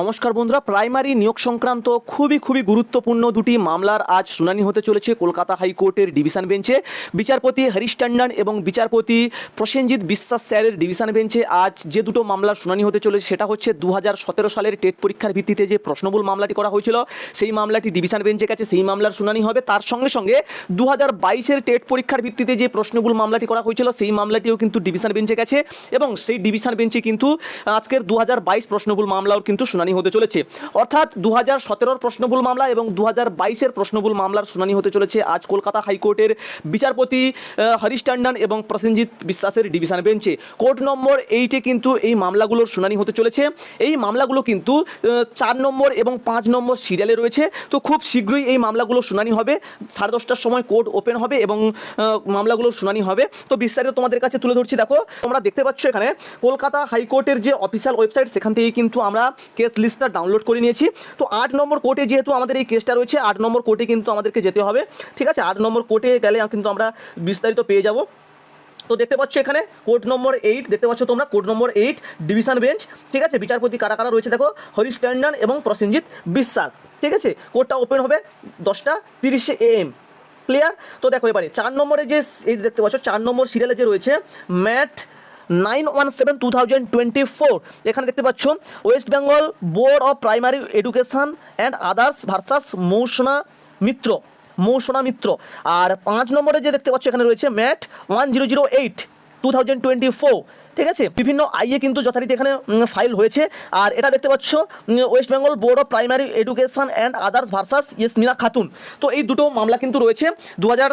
নমস্কার বন্ধুরা, প্রাইমারি নিয়োগ সংক্রান্ত খুবই খুবই গুরুত্বপূর্ণ দুটি মামলার আজ শুনানি হতে চলেছে কলকাতা হাইকোর্টের ডিভিশন বেঞ্চে। বিচারপতি হরিশ টন্ডন এবং বিচারপতি প্রসেনজিৎ বিশ্বাস স্যারের ডিভিশন বেঞ্চে আজ যে দুটো মামলার শুনানি হতে চলেছে সেটা হচ্ছে দু হাজার সতেরো সালের টেট পরীক্ষার ভিত্তিতে যে প্রশ্নবুল মামলাটি করা হয়েছিল, সেই মামলাটি ডিভিশন বেঞ্চে গেছে সেই মামলার শুনানি হবে। তার সঙ্গে সঙ্গে দু হাজার টেট পরীক্ষার ভিত্তিতে যে প্রশ্নবুল মামলাটি করা হয়েছিল, সেই মামলাটিও কিন্তু ডিভিশন বেঞ্চে গেছে এবং সেই ডিভিশন বেঞ্চে কিন্তু আজকের দু হাজার বাইশ প্রশ্নবুল মামলাও কিন্তু শুনানি হতে চলেছে। অর্থাৎ দু হাজার সতেরোর প্রশ্নবুল মামলা এবং দু হাজার বাইশের প্রশ্নবুল মামলার শুনানি হতে চলেছে। আজ কলকাতা হাইকোর্টের বিচারপতি হরিশ টন্ডন এবং প্রসেনজিৎ বিশ্বাসের ডিভিশন বেঞ্চে। কোর্ট নম্বর এইটে কিন্তু এই মামলাগুলোর শুনানি হতে চলেছে। এই মামলাগুলো কিন্তু চার নম্বর এবং পাঁচ নম্বর সিরিয়ালে রয়েছে। তো খুব শীঘ্রই এই মামলাগুলো শুনানি হবে। সাড়ে দশটার সময় কোর্ট ওপেন হবে এবং মামলাগুলোর শুনানি হবে। তো বিস্তারিত তোমাদের কাছে তুলে ধরছি। দেখো, তোমরা দেখতে পাচ্ছ এখানে, কলকাতা হাইকোর্টের যে অফিসিয়াল ওয়েবসাইট, সেখান থেকে কিন্তু আমরা কেস লিস্টটা ডাউনলোড করে নিয়েছি। তো আট নম্বর কোর্টে যেহেতু আমাদের এই কেসটা রয়েছে, আট নম্বর কোর্টে কিন্তু আমাদেরকে যেতে হবে। ঠিক আছে? আট নম্বর কোর্টে গেলে কিন্তু আমরা বিস্তারিত পেয়ে যাব। তো দেখতে পাচ্ছ এখানে কোর্ট নম্বর এইট দেখতে পাচ্ছ তোমরা court number eight division bench ঠিক আছে? বিচারপতি কারা কারা রয়েছে দেখো? হরিশ টন্ডন এবং প্রসেনজিৎ বিশ্বাস। ঠিক আছে? কোর্টটা ওপেন হবে দশটা তিরিশে এম ক্লিয়ার তো দেখো এবারে, চার নম্বরে যে এই দেখতে পাচ্ছ, চার নম্বর সিরিয়ালে যে রয়েছে MAT nine one seven two thousand twenty four এখানে দেখতে পাচ্ছ West Bengal Board of Primary Education and others versus Mousuna Mitra Mousuna Mitra আর পাঁচ নম্বরে যে দেখতে পাচ্ছ, এখানে রয়েছে MAT one zero zero eight two thousand twenty four ঠিক আছে? বিভিন্ন আইএ কিন্তু যথারীতি এখানে ফাইল হয়েছে। আর এটা দেখতে পাচ্ছ West Bengal Board of Primary Education and others versus Ismina Khatun তো এই দুটো মামলা কিন্তু রয়েছে। দু হাজার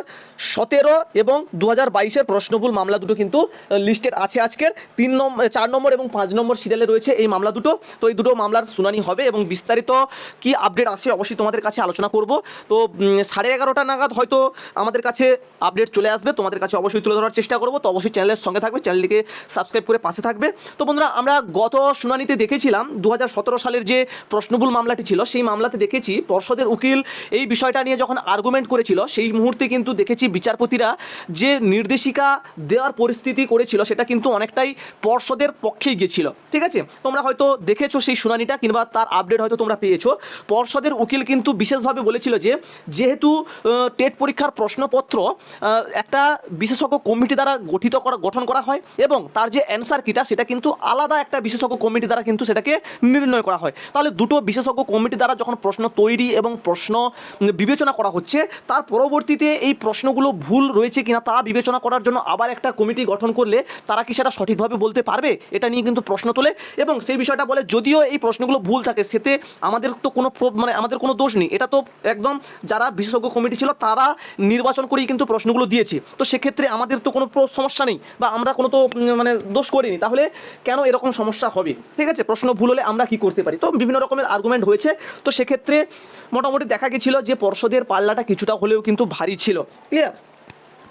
সতেরো এবং দু হাজার বাইশের প্রশ্নবুল মামলা দুটো কিন্তু লিস্টেড আছে আজকের। তিন নম্বর চার নম্বর এবং পাঁচ নম্বর সিরিয়ালে রয়েছে এই মামলা দুটো। তো এই দুটো মামলার শুনানি হবে এবং বিস্তারিত কি আপডেট আসে অবশ্যই তোমাদের কাছে আলোচনা করব। তো সাড়ে এগারোটা নাগাদ হয়তো আমাদের কাছে আপডেট চলে আসবে। তোমাদের কাছে অবশ্যই তুলে ধরার চেষ্টা করব। তো অবশ্যই চ্যানেলের সঙ্গে থাকবে, চ্যানেলটিকে সাবস্ক্রাইব করে পাশে থাকবে। তো বন্ধুরা, আমরা গত শুনানিতে দেখেছিলাম দু হাজার সতেরো সালের যে প্রশ্নবুল মামলাটি ছিল, সেই মামলাতে দেখেছি পর্ষদের উকিল এই বিষয়টা নিয়ে যখন আর্গুমেন্ট করেছিল, সেই মুহূর্তে কিন্তু দেখেছি বিচারপতিরা যে নির্দেশিকা দেওয়ার পরিস্থিতি করেছিল, সেটা কিন্তু অনেকটাই পর্ষদের পক্ষেই গিয়েছিল। ঠিক আছে? তোমরা হয়তো দেখেছ সেই শুনানিটা, কিংবা তার আপডেট হয়তো তোমরা পেয়েছ। পর্ষদের উকিল কিন্তু বিশেষভাবে বলেছিল যে, যেহেতু টেট পরীক্ষার প্রশ্নপত্র একটা বিশেষজ্ঞ কমিটি দ্বারা গঠিত করা গঠন করা হয় এবং তার যে অ্যান্সার কিটা, সেটা কিন্তু আলাদা একটা বিশেষজ্ঞ কমিটি দ্বারা কিন্তু সেটাকে নির্ণয় করা হয়। তাহলে দুটো বিশেষজ্ঞ কমিটি দ্বারা যখন প্রশ্ন তৈরি এবং প্রশ্ন বিবেচনা করা হচ্ছে, তার পরবর্তীতে এই প্রশ্নগুলো ভুল রয়েছে কিনা তা বিবেচনা করার জন্য আবার একটা কমিটি গঠন করলে তারা কি সেটা সঠিকভাবে বলতে পারবে? এটা নিয়ে কিন্তু প্রশ্ন তোলে এবং সেই বিষয়টা বলে, যদিও এই প্রশ্নগুলো ভুল থাকে, সেতে আমাদের তো কোনো মানে আমাদের কোনো দোষ নেই। এটা তো একদম যারা বিশেষজ্ঞ কমিটি ছিল, তারা নির্বাচন করেই কিন্তু প্রশ্নগুলো দিয়েছে। তো সেক্ষেত্রে আমাদের তো কোনো সমস্যা নেই। বা আমরা কোনো তো মানে দোষ করিনি, তাহলে কেন এরকম সমস্যা হবে? ঠিক আছে, প্রশ্ন ভুল হলে আমরা কি করতে পারি? তো বিভিন্ন রকমের আর্গুমেন্ট হয়েছে, তো সেক্ষেত্রে মোটামুটি দেখা গেছিল যে পর্ষদের পাল্লাটা কিছুটা হলেও কিন্তু ভারী ছিল। ক্লিয়ার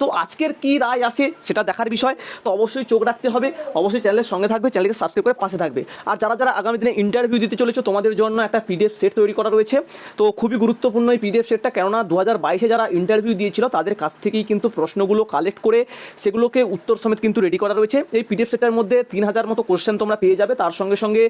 তো আজকের কি রায় আসে সেটা দেখার বিষয়, তো অবশ্যই চোখ রাখতে হবে। অবশ্যই চ্যানেলের সঙ্গে থাকবে চ্যানেলকে সাবস্ক্রাইব করে পাশে থাকবে। আর যারা যারা আগামী দিনে ইন্টারভিউ দিতে চলেছে, তোমাদের জন্য একটা পিডিএফ সেট তৈরি করা রয়েছে। তো খুবই গুরুত্বপূর্ণ এই পিডিএফ সেটটা কেননা দু হাজার বাইশে যারা ইন্টারভিউ দিয়েছিল, তাদের কাছ থেকেই কিন্তু প্রশ্নগুলো কালেক্ট করে সেগুলোকে উত্তর সমেত কিন্তু রেডি করা রয়েছে। এই পিডিএফ সেটের মধ্যে তিন হাজার মতো কোশ্চেন তোমরা পেয়ে যাবে। তার সঙ্গে সঙ্গে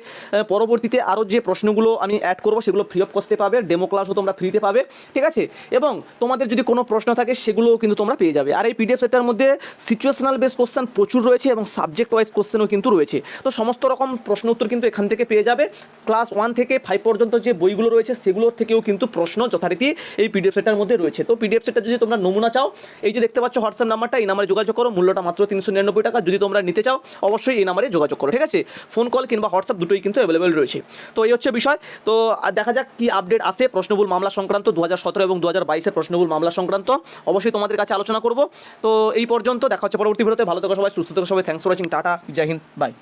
পরবর্তীতে আরও যে প্রশ্নগুলো আমি অ্যাড করব, সেগুলো ফ্রি অফ কস্টে পাবে। ডেমো ক্লাসও তোমরা ফ্রিতে পাবে। ঠিক আছে? এবং তোমাদের যদি কোনো প্রশ্ন থাকে, সেগুলোও কিন্তু তোমরা পেয়ে যাবে। আর এই পিডিএফ সেটটার মধ্যে সিচুয়েশনাল বেস কোশ্চেন প্রচুর রয়েছে এবং সাবজেক্ট ওয়াইজ কোশ্চেনও কিন্তু রয়েছে। তো সমস্ত রকম প্রশ্ন উত্তর কিন্তু এখান থেকে পেয়ে যাবে। ক্লাস ওয়ান থেকে ফাইভ পর্যন্ত যে বইগুলো রয়েছে, সেগুলোর থেকেও কিন্তু প্রশ্ন যথারীতি এই পিডিএফ সেটার মধ্যে রয়েছে। তো পিডিএফ সেটটা যদি তোমরা নমুনা চাও, এই যে দেখতে পাচ্ছ হোয়াটসঅ্যাপ নাম্বারটা এই নাম্বারে যোগাযোগ করো। মূল্যটা মাত্র তিনশো নিরানব্বই টাকা। যদি তোমরা নিতে চাও, অবশ্যই এই নাম্বারে যোগাযোগ করো। ঠিক আছে? ফোন কল কিংবা হোয়াটসঅ্যাপ দুটোই কিন্তু অ্যাভেলেবেল রয়েছে। তো এই হচ্ছে বিষয়। তো দেখা যাক কি আপডেট আসে প্রশ্নবুল মামলা সংক্রান্ত দু হাজার সতেরো এবং দু হাজার বাইশের প্রশ্নবুল মামলা সংক্রান্ত। অবশ্যই তোমাদের কাছে আলোচনা করব। তো এই পর্যন্ত, দেখা হচ্ছে পরবর্তী ভিডিওতে। ভালো থেকো সবাই, সুস্থ থেকো সবাই। Thanks for watching tata, Joy Hind by